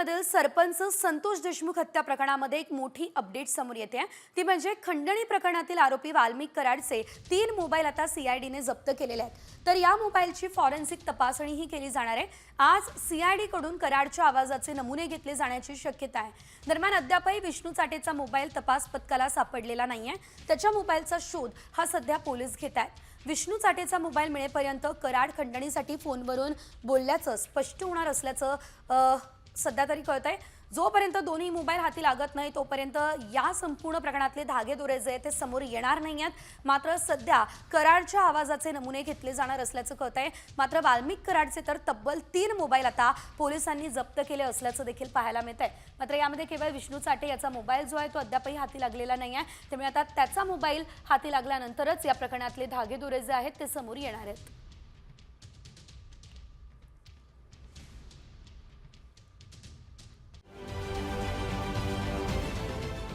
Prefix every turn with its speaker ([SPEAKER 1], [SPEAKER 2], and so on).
[SPEAKER 1] सांगलीमधील सरपंच संतोष देशमुख हत्या प्रकरणामध्ये एक मोठी अपडेट समोर येते आहे. ती म्हणजे खंडणी प्रकरणातील आरोपी वाल्मिक कराडचे तीन मोबाईल आता सीआयडीने जप्त केलेले आहेत. तर या मोबाईलची फॉरेन्सिक तपासणीही केली जाणार आहे. आज सीआयडी कडून कराडच्या आवाजाचे नमुने घेतले जाण्याची शक्यता आहे. दरम्यान अद्यापही विष्णू चाटेचा मोबाईल तपास पथकाला सापडलेला नाहीये. त्याच्या मोबाईलचा शोध हा सध्या पोलीस घेत आहेत. विष्णू चाटेचा मोबाईल मिळेपर्यंत कराड खंडणीसाठी फोनवरून बोलल्याचं स्पष्ट होणार असल्याचं सध्या तरी कळत आहे जोपर्यंत दोन्ही मोबाईल हाती लागत नाही तोपर्यंत या संपूर्ण प्रकरणातले धागेदोरे जे आहेत ते समोर येणार नाही आहेत. मात्र सध्या कराडच्या आवाजाचे नमुने घेतले जाणार असल्याचं कळत आहे मात्र वाल्मिक कराडचे तर तब्बल तीन मोबाईल आता पोलिसांनी जप्त केले असल्याचं देखील पाहायला मिळत आहे मात्र यामध्ये केवळ विष्णू चाटे याचा मोबाईल जो आहे तो अद्यापही हाती लागलेला नाही आहे. त्यामुळे आता त्याचा मोबाईल हाती लागल्यानंतरच या प्रकरणातले धागेदोरे जे आहेत ते समोर येणार आहेत.